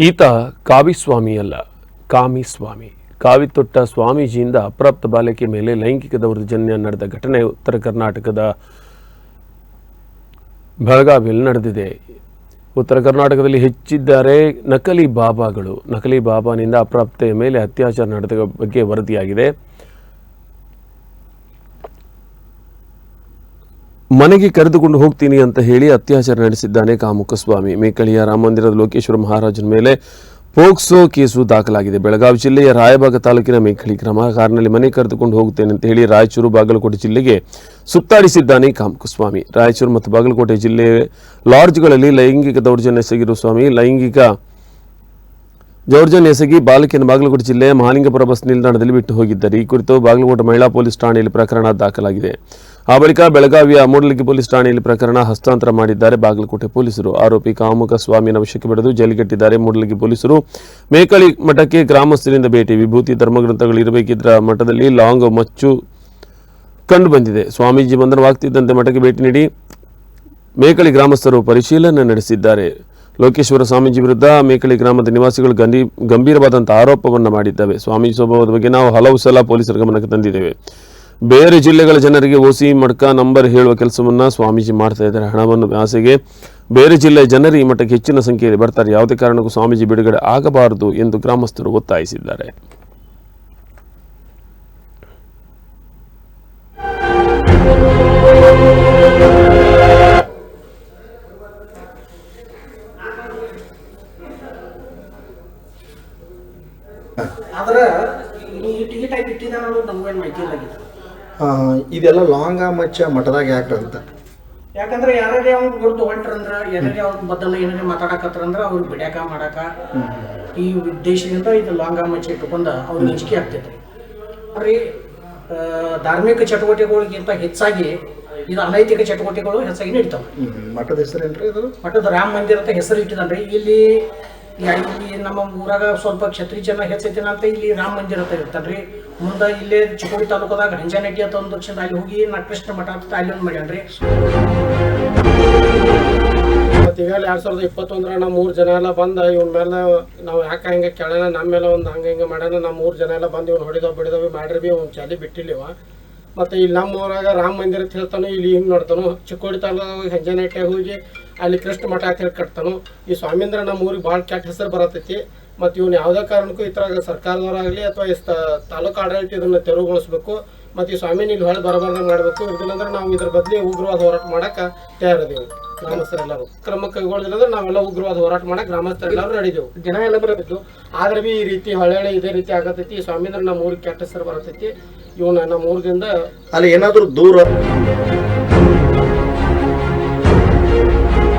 ಈತ ಕಾವಿಸ್ವಾಮಿ ಅಲ್ಲ ಕಾಮಿಸ್ವಾಮಿ. ಕಾವಿ ತೊಟ್ಟ ಸ್ವಾಮೀಜಿಯಿಂದ ಅಪ್ರಾಪ್ತ ಬಾಲಕಿ ಮೇಲೆ ಲೈಂಗಿಕ ದೌರ್ಜನ್ಯ ನಡೆದ ಘಟನೆ ಉತ್ತರ ಕರ್ನಾಟಕದ ಬೆಳಗಾವಿಯಲ್ಲಿ ನಡೆದಿದೆ. ಉತ್ತರ ಕರ್ನಾಟಕದಲ್ಲಿ ಹೆಚ್ಚಿದ್ದಾರೆ ನಕಲಿ ಬಾಬಾಗಳು. ನಕಲಿ ಬಾಬಾನಿಂದ ಅಪ್ರಾಪ್ತೆಯ ಮೇಲೆ ಅತ್ಯಾಚಾರ ನಡೆದ ಬಗ್ಗೆ ವರದಿಯಾಗಿದೆ. ಮನೆಗೆ ಕರೆದುಕೊಂಡು ಹೋಗ್ತೀನಿ ಅಂತ ಹೇಳಿ ಅತ್ಯಾಚಾರ ನಡೆಸಿದ್ದಾನೆ ಕಾಮುಕ ಮೇಕಳಿಯ ರಾಮ ಮಂದಿರದ ಲೋಕೇಶ್ವರ ಮಹಾರಾಜನ ಮೇಲೆ ಪೋಕ್ಸೋ ಕೇಸು ದಾಖಲಾಗಿದೆ. ಬೆಳಗಾವಿ ಜಿಲ್ಲೆಯ ರಾಯಬಾಗ ತಾಲೂಕಿನ ಮೇಕಳಿ ಕ್ರಮ ಕಾರಿನಲ್ಲಿ ಮನೆ ಕರೆದುಕೊಂಡು ಹೋಗುತ್ತೇನೆ ಅಂತ ಹೇಳಿ ರಾಯಚೂರು ಬಾಗಲಕೋಟೆ ಜಿಲ್ಲೆಗೆ ಸುತ್ತಾಡಿಸಿದ್ದಾನೆ ಕಾಮುಕ ಸ್ವಾಮಿ ರಾಯಚೂರು ಮತ್ತು ಬಾಗಲಕೋಟೆ ಜಿಲ್ಲೆ ಲಾಡ್ಜ್ಗಳಲ್ಲಿ ಲೈಂಗಿಕ ದೌರ್ಜನ್ಯ ಎಸಗಿರುವ ಸ್ವಾಮಿ, ಲೈಂಗಿಕ ದೌರ್ಜನ್ಯ ಎಸಗಿ ಬಾಲಕಿಯನ್ನು ಬಾಗಲಕೋಟೆ ಜಿಲ್ಲೆಯ ಮಹಾಲಿಂಗಪುರ ಬಸ್ ನಿಲ್ದಾಣದಲ್ಲಿ ಬಿಟ್ಟು ಹೋಗಿದ್ದಾರೆ. ಈ ಕುರಿತು ಬಾಗಲಕೋಟೆ ಮಹಿಳಾ ಪೊಲೀಸ್ ಠಾಣೆಯಲ್ಲಿ ಪ್ರಕರಣ ದಾಖಲಾಗಿದೆ. ಆ ಬಳಿಕ ಬೆಳಗಾವಿಯ ಮೂಡಲಗಿ ಪೊಲೀಸ್ ಠಾಣೆಯಲ್ಲಿ ಪ್ರಕರಣ ಹಸ್ತಾಂತರ ಮಾಡಿದ್ದಾರೆ. ಬಾಗಲಕೋಟೆ ಪೊಲೀಸರು ಆರೋಪಿ ಕಾಮುಖ ಸ್ವಾಮಿನ ವಶಕ್ಕೆ ಪಡೆದು ಜೈಲಿಗಟ್ಟಿದ್ದಾರೆ. ಮೂಡಲಗಿ ಪೊಲೀಸರು ಮೇಕಳಿ ಮಠಕ್ಕೆ ಗ್ರಾಮಸ್ಥರಿಂದ ಭೇಟಿ. ವಿಭೂತಿ ಧರ್ಮಗ್ರಂಥಗಳು ಇರಬೇಕಿದ್ರ ಮಠದಲ್ಲಿ ಲಾಂಗ್ ಮಚ್ಚು ಕಂಡು ಬಂದಿದೆ. ಸ್ವಾಮೀಜಿ ಬಂಧನವಾಗ್ತಿದ್ದಂತೆ ಮಠಕ್ಕೆ ಭೇಟಿ ನೀಡಿ ಮೇಕಳಿ ಗ್ರಾಮಸ್ಥರು ಪರಿಶೀಲನೆ ನಡೆಸಿದ್ದಾರೆ. ಲೋಕೇಶ್ವರ ಸ್ವಾಮೀಜಿ ವಿರುದ್ಧ ಮೇಕಳಿ ಗ್ರಾಮದ ನಿವಾಸಿಗಳು ಗಂಭೀ ಗಂಭೀರವಾದಂಥ ಆರೋಪವನ್ನು ಮಾಡಿದ್ದಾವೆ. ಸ್ವಾಮೀಜಿ ಸ್ವಭಾವದ ಬಗ್ಗೆ ನಾವು ಹಲವು ಸಲ ಪೊಲೀಸರ ಗಮನಕ್ಕೆ ತಂದಿದ್ದೇವೆ. ಬೇರೆ ಜಿಲ್ಲೆಗಳ ಜನರಿಗೆ ಓಸಿ ಮಡ್ಕ ನಂಬರ್ ಹೇಳುವ ಕೆಲಸವನ್ನು ಸ್ವಾಮೀಜಿ ಮಾಡ್ತಾ ಇದ್ದಾರೆ. ಹಣವನ್ನು ಆಸೆಗೆ ಬೇರೆ ಜಿಲ್ಲೆಯ ಜನರು ಈ ಮಟ್ಟಕ್ಕೆ ಹೆಚ್ಚಿನ ಸಂಖ್ಯೆಯಲ್ಲಿ ಬರ್ತಾರೆ. ಯಾವುದೇ ಕಾರಣಕ್ಕೂ ಸ್ವಾಮೀಜಿ ಬಿಡುಗಡೆ ಆಗಬಾರದು ಎಂದು ಗ್ರಾಮಸ್ಥರು ಒತ್ತಾಯಿಸಿದ್ದಾರೆ. ಆದ್ರೆ ಈ ಟಿಕೆಟ್ ಆಗಿ ನಮ್ಗೇನು ಮಾಹಿತಿ ಇದೆಲ್ಲ ಲಾಂಗ ಮಚ್ಚ ಮಠದಾಗ ಯಾಕೆ ಅಂತ ಯಾಕಂದ್ರೆ ಯಾರೇ ಅವ್ನು ಗುರು ತಗೊಂಡ್ರಂದ್ರ ಯಾರೇ ಅವ್ರ ಬದಲು ಏನಾರೇ ಮಾತಾಡಕತ್ತಾರಂದ್ರ ಅವ್ರು ಬಿಡ್ಯಾಕ ಮಾಡಾಕ ಈ ಉದ್ದೇಶದಿಂದ ಇದು ಲಾಂಗ ಮಚ್ಚ ಇಟ್ಟುಕೊಂಡ ಅವ್ರಿಗೆ ಅಂಜಿಕೆ ಆಗ್ತೈತಿ. ಅವ್ರಿ ಧಾರ್ಮಿಕ ಚಟುವಟಿಕೆಗಳಿಗಿಂತ ಹೆಚ್ಚಾಗಿ ಇದು ಅನೈತಿಕ ಚಟುವಟಿಕೆಗಳು ಹೆಚ್ಚಾಗಿ ನಡೀತಾವೆ. ಮಠದ ಹೆಸರು ಏನ್ರಿ ಇದು? ಮಠದ ರಾಮ ಮಂದಿರ ಅಂತ ಹೆಸರು ಇಟ್ಟಿದ್ದಾನ್ರಿ ಇಲ್ಲಿ ಇಲ್ಲಿ ನಮ್ಮ ಊರಾಗ ಸ್ವಲ್ಪ ಕ್ಷತ್ರಿ ಜನ ಹೆಚ್ಚೈತಿ ಅಂತ ಇಲ್ಲಿ ರಾಮ ಮಂದಿರ ಅಂತ ಇರ್ತಾನ್ರಿ. ಮುಂದೆ ಇಲ್ಲೇ ಚಿಕ್ಕೋಡಿ ತಾಲೂಕದಾಗ ಗಂಜಾನಟ್ಟಿ ಅಂತ ಒಂದು ತಕ್ಷಣ ಅಲ್ಲಿ ಹೋಗಿ ನಾ ಕೃಷ್ಣ ಮಠ ಅಂತ ಅಲ್ಲಿ ಒಂದು ಮಾಡ್ಯಾನ್ರಿ ಮತ್ತು ಎರಡು ಸಾವಿರದ ಇಪ್ಪತ್ತೊಂದರ ನಮ್ಮ ಮೂರು ಜನ ಎಲ್ಲ ಬಂದ, ಇವ್ನ ಮೇಲೆ ನಾವು ಯಾಕೆ ಹಂಗೆ ಕೆಳನ ನಮ್ಮ ಮೇಲೆ ಒಂದು ಹಂಗೆ ಹಿಂಗೆ ಮಾಡ್ಯಾನ ನಮ್ಮ ಮೂರು ಜನ ಎಲ್ಲ ಬಂದು ಇವ್ನು ಹೊಡಿದವ್ ಬಿಡಿದವಿ ಮಾಡ್ರಿ ಬಿ ಅವ್ನು ಚಾಲಿ ಬಿಟ್ಟಿಲ್ಲಿವ. ಮತ್ತು ಇಲ್ಲಿ ನಮ್ಮ ಊರಾಗ ರಾಮ ಮಂದಿರ ಅಂತ ಹೇಳ್ತಾನು, ಇಲ್ಲಿ ಹಿಂಗೆ ನೋಡ್ತಾನು, ಚಿಕ್ಕೋಡಿ ತಾಲೂಕಾಗ ಹೆಂಜನಟ್ಟೆ ಹೋಗಿ ಅಲ್ಲಿ ಕೃಷ್ಣ ಮಠ ಅಂತ ಹೇಳಿ ಕಟ್ತಾನು. ಈ ಸ್ವಾಮೀಂದ್ರ ನಮ್ಮ ಊರಿಗೆ ಭಾಳ ಕೆಟ್ಟ ಹೆಸರು ಬರತೈತಿ. ಮತ್ತು ಇವ್ನು ಯಾವುದೇ ಕಾರಣಕ್ಕೂ ಥರ ಸರ್ಕಾರದವರಾಗಲಿ ಅಥವಾ ಈ ತಾಲೂಕು ಆಡಳಿತ ಇದನ್ನು ತೆರವುಗೊಳಿಸ್ಬೇಕು. ಮತ್ತು ಈ ಸ್ವಾಮಿನ ಇಲ್ಲಿ ಹೊಳೆ ಬರಬಾರ್ದಂಗೆ ಮಾಡಬೇಕು. ಇದಿಲ್ಲಂದ್ರೆ ನಾವು ಇದ್ರ ಬದಲಿ ಉಗ್ರವಾದ ಹೋರಾಟ ಮಾಡೋಕೆ ತಯಾರಿದೀವಿ. ಗ್ರಾಮಸ್ಥರೆಲ್ಲರೂ ಕ್ರಮ ಕೈಗೊಳ್ಳಿದ್ರೆ ನಾವೆಲ್ಲ ಉಗ್ರವಾದ ಹೋರಾಟ ಮಾಡಕ್ಕೆ ಗ್ರಾಮಸ್ಥರೆಲ್ಲರೂ ನಡೆದೆವು ಜನ ಎಲ್ಲ ಬರಬೇಕು. ಆದ್ರೆ ಬಿ ಈ ರೀತಿ ಹೊಳೆ ಇದೇ ರೀತಿ ಆಗತೈತಿ. ಸ್ವಾಮೀಂದ್ರ ನಮ್ಮ ಊರಿಗೆ ಕೆಟ್ಟ ಹೆಸರು ಬರತೈತಿ. ಇವನ ನಮ್ಮ ಊರದಿಂದ ಅಲ್ಲಿ ಏನಾದರೂ ದೂರ